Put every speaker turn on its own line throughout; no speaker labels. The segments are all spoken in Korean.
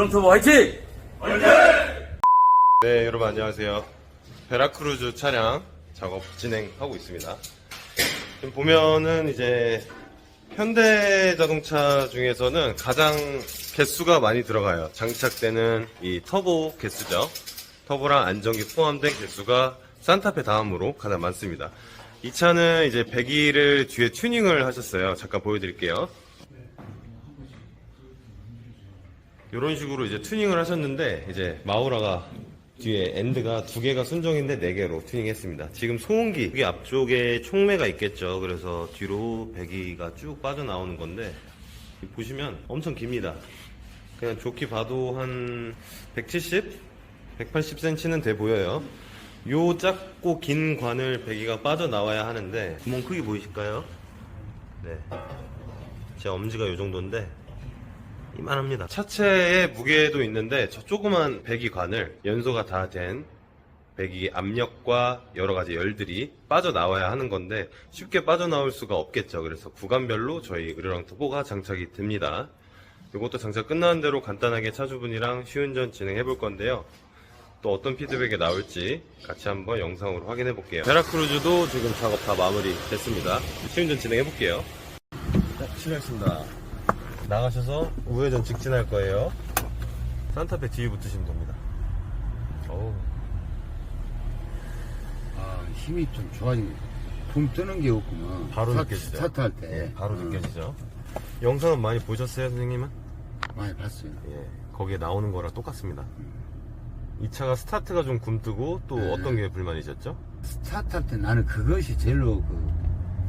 드럼터보 화이팅!
네, 여러분 안녕하세요. 베라크루즈 차량 작업 진행하고 있습니다. 지금 보면은 이제 현대 자동차 중에서는 가장 개수가 많이 들어가요. 장착되는 이 터보 개수죠. 터보랑 안정기 포함된 개수가 산타페 다음으로 가장 많습니다. 이 차는 이제 배기를 뒤에 튜닝을 하셨어요. 잠깐 보여드릴게요. 이런 식으로 이제 튜닝을 하셨는데 이제 마우라가 뒤에 엔드가 두 개가 순정인데 네 개로 튜닝했습니다. 지금 소음기 여기 앞쪽에 총매가 있겠죠. 그래서 뒤로 배기가 쭉 빠져나오는 건데 보시면 엄청 깁니다. 그냥 좋게 봐도 한 170, 180cm는 돼 보여요. 요 작고 긴 관을 배기가 빠져나와야 하는데 구멍 크기 보이실까요? 네. 제 엄지가 요 정도인데 이만합니다. 차체의 무게도 있는데 저 조그만 배기관을 연소가 다 된 배기 압력과 여러 가지 열들이 빠져나와야 하는 건데 쉽게 빠져나올 수가 없겠죠. 그래서 구간별로 저희 의료랑 터보가 장착이 됩니다. 이것도 장착 끝나는 대로 간단하게 차주분이랑 시운전 진행해 볼 건데요. 또 어떤 피드백이 나올지 같이 한번 영상으로 확인해 볼게요. 베라크루즈도 지금 작업 다 마무리 됐습니다. 시운전 진행해 볼게요. 네, 실례했습니다. 나가셔서 우회전 직진할 거예요. 산타페 뒤에 붙으시면 됩니다. 어우,
아, 힘이 좀 좋아진 거. 붐 뜨는 게 없구만.
바로
스타-
느껴지죠?
스타트할 때.
예, 바로
음,
느껴지죠. 영상은 많이 보셨어요, 선생님은?
많이 봤어요.
예, 거기에 나오는 거랑 똑같습니다. 이 차가 스타트가 좀 굼뜨고 또
네.
어떤 게 불만이셨죠?
스타트할 때 나는 그것이 제일로 그,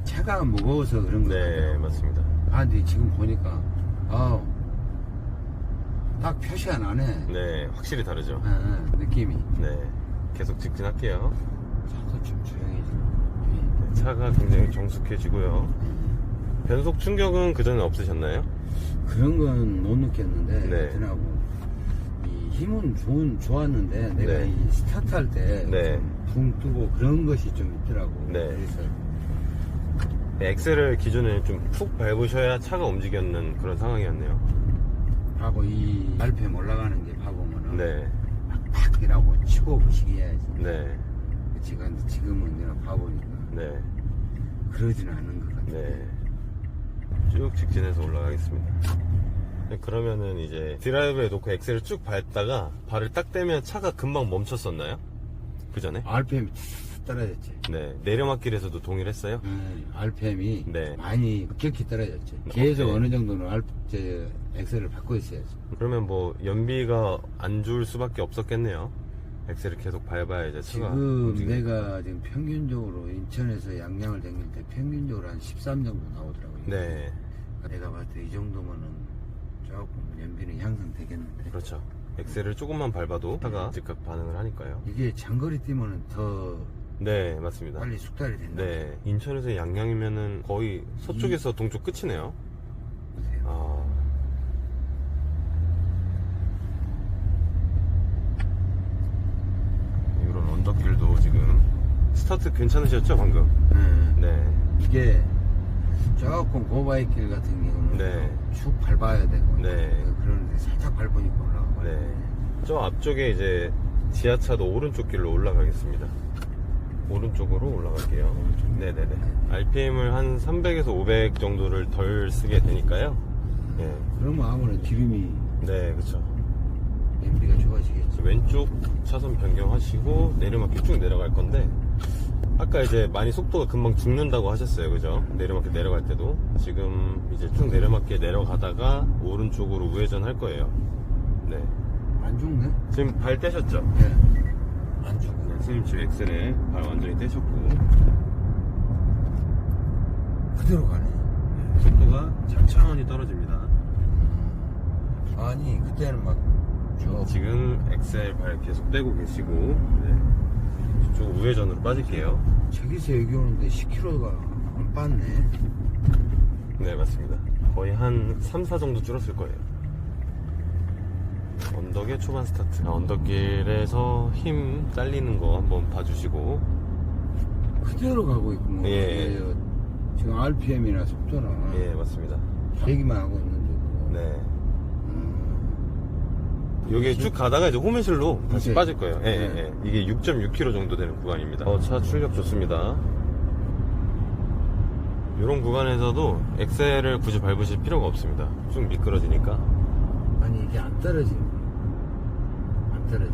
차가 무거워서 그런 거
네. 맞습니다.
아, 근데 지금 보니까, 아우, 딱 표시 안 하네.
네, 확실히 다르죠.
예, 예, 느낌이.
네, 계속 직진할게요.
차도 좀 조용해지고.
네, 차가 굉장히 정숙해지고요. 변속 충격은 그 전에 없으셨나요?
그런 건 못 느꼈는데,
네.
하여튼하고, 이 힘은 좋은, 좋았는데, 내가
네.
이 스타트 할 때,
네.
붕 뜨고 그런 것이 좀 있더라고.
네.
그래서,
네, 엑셀을 기존에 좀 푹 밟으셔야 차가 움직였는 그런 상황이었네요.
하고 이 RPM 올라가는 게 봐보면은
네,
팍이라고 치고 부시기 해야지.
네,
지금 지금은 내가 봐보니까
네,
그러지는 않은 것 같아.
네. 쭉 직진해서 올라가겠습니다. 네, 그러면은 이제 드라이브에 놓고 엑셀을 쭉 밟다가 발을 딱 떼면 차가 금방 멈췄었나요? 그 전에?
RPM이 탁 떨어졌지.
네, 내려막길에서도 동일했어요?
음, RPM이
네.
많이 급격히 떨어졌지. 계속
네.
어느 정도는 R, 저, 엑셀을 바꿔 있어야지.
그러면 뭐 연비가 안 줄 수밖에 없었겠네요. 엑셀을 계속 밟아야 이제 차가
지금
움직이니까.
내가 지금 평균적으로 인천에서 양양을 다닐 때 평균적으로 한 13 정도 나오더라고요.
네,
내가 봤을 때 이 정도면은 조금 연비는 향상되겠는데.
그렇죠. 엑셀을 조금만 밟아도 차가 즉각 반응을 하니까요.
이게 장거리 뛰면은 더
네, 맞습니다.
빨리 숙달이 된다.
네, 인천에서 양양이면은 거의 서쪽에서 동쪽 끝이네요.
보세요.
아. 이런 언덕길도 지금 스타트 괜찮으셨죠 방금?
네.
네,
이게 조금 고바이길 같은 경우는
네.
쭉 밟아야 되고
네.
그런데 살짝 밟으니까 올라가.
네. 저 앞쪽에 이제 지하차도 오른쪽 길로 올라가겠습니다. 오른쪽으로 올라갈게요. 네네네. RPM을 한 300에서 500 정도를 덜 쓰게 되니까요. 네,
그러면 아무래도 기름이
네, 그렇죠.
연비가 좋아지겠지.
왼쪽 차선 변경하시고 내리막길 쭉 내려갈 건데 아까 이제 많이 속도가 금방 죽는다고 하셨어요 그죠 내리막길 내려갈 때도 지금 이제 쭉 내리막길 내려가다가 오른쪽으로 우회전 할 거예요
네안 죽네?
지금 발 떼셨죠
네. 안 죽어.
네, 선생님 지금 엑셀에 발 완전히 떼셨고
그대로 가네.
네, 속도가 천천히 떨어집니다
아니 그때는 막 저.
지금 엑셀 발 계속 떼고 계시고 네. 이쪽 우회전으로 빠질게요
저기서 여기 오는데 10km가 안 빠네.
네, 맞습니다. 거의 한 3, 4 정도 줄었을 거예요. 언덕의 초반 스타트. 아, 언덕길에서 힘 딸리는 거 한번 봐주시고.
그대로 가고 있구만.
예.
이게 지금 RPM이나 속도는
예, 맞습니다.
얘기만 하고 있는데. 뭐.
네.
음,
여기 쭉 가다가 이제 호메실로 다시
이제,
빠질 거예요. 예, 예,
네.
예. 이게 6.6km 정도 되는 구간입니다. 어, 차 출력 좋습니다. 이런 구간에서도 엑셀을 굳이 밟으실 필요가 없습니다. 쭉 미끄러지니까.
아니 이게 안 떨어지는 떨어져.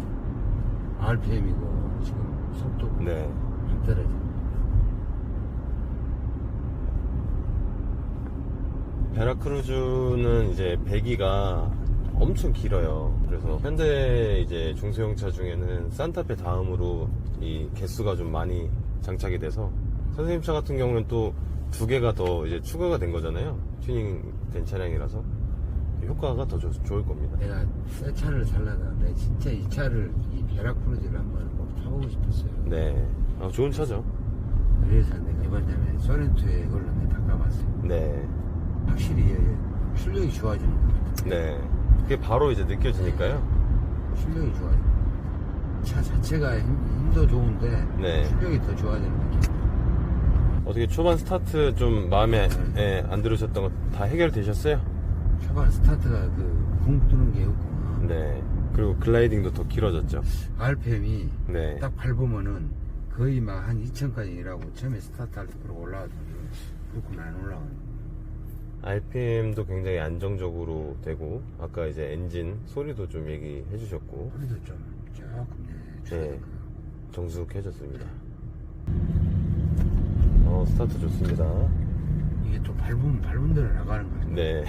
RPM이고 지금 속도
네.
안 떨어져.
베라크루즈는 이제 배기가 엄청 길어요. 그래서 현대 이제 중소형차 중에는 산타페 다음으로 이 개수가 좀 많이 장착이 돼서 선생님 차 같은 경우는 또 두 개가 더 이제 추가가 된 거잖아요. 튜닝 된 차량이라서 효과가 더 좋- 좋을 겁니다.
내가 새 차를 살려다 내 진짜 이 차를 이 베라크루즈를 한번 꼭 타보고 싶었어요.
네. 아, 좋은 차죠.
그래서 내가 이번에 소렌토에 이걸로 내가 바꿔봤어요.
네.
확실히 얘 출력이 좋아지는 것 같아.
네. 그게 바로 이제 느껴지니까요.
출력이 좋아져. 차 자체가 힘, 힘도 좋은데
네.
출력이 더 좋아지는 느낌.
어떻게 초반 스타트 좀 마음에 예, 안 들으셨던 거 다 해결되셨어요?
초반 스타트가 그붕 뜨는 게 없구나.
네. 그리고 글라이딩도 더 길어졌죠.
RPM이
네.
딱 밟으면은 거의 막 한 2천까지 일하고 처음에 스타트할 때 그러고 올라가더니 그렇구나 안 올라가네.
RPM도 굉장히 안정적으로 되고 아까 이제 엔진 소리도 좀 얘기해 주셨고
소리도 좀 조금 내.
네. 정숙해졌습니다. 어 스타트 좋습니다.
이게 또 밟으면 밟은 대로 나가는 거야.
네.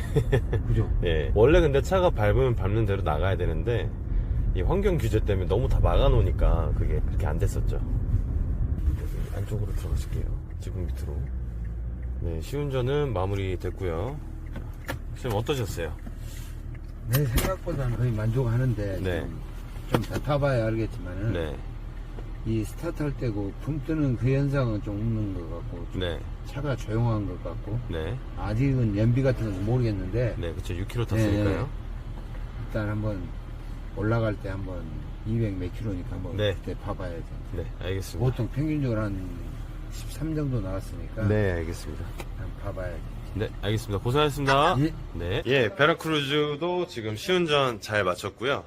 그죠?
예. 원래 근데 차가 밟으면 밟는 대로 나가야 되는데 이 환경 규제 때문에 너무 다 막아 놓으니까 그게 그렇게 안 됐었죠. 여기 안쪽으로 들어가실게요. 지붕 밑으로. 네, 시운전은 마무리 됐고요. 지금 어떠셨어요?
내 생각보다는 거의 만족하는데
네.
좀더 타봐야 알겠지만은
네.
이 스타트 할 때고 붕 뜨는 그 현상은 좀 없는 것 같고 좀
네.
차가 조용한 것 같고
네.
아직은 연비 같은 건 모르겠는데
네, 그쵸. 6km 탔으니까요.
네. 일단 한번 올라갈 때 한번 200몇 킬로니까 한번
네.
그때 봐봐야죠.
네, 알겠습니다.
보통 평균적으로 한 13 정도 나왔으니까
네, 알겠습니다.
한번 봐봐야죠.
네, 알겠습니다. 고생하셨습니다.
예.
네. 예, 베라크루즈도 지금 시운전 잘 마쳤고요.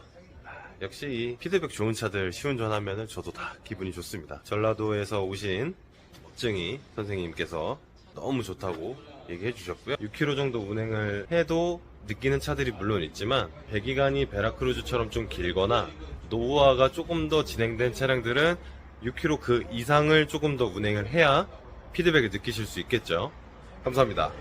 아, 역시 이 피드백 좋은 차들 시운전 하면은 저도 다 기분이 좋습니다. 전라도에서 오신 멋쟁이 선생님께서 너무 좋다고 얘기해 주셨고요. 6km 정도 운행을 해도 느끼는 차들이 물론 있지만 배기관이 베라크루즈처럼 좀 길거나 노후화가 조금 더 진행된 차량들은 6km 그 이상을 조금 더 운행을 해야 피드백을 느끼실 수 있겠죠. 감사합니다.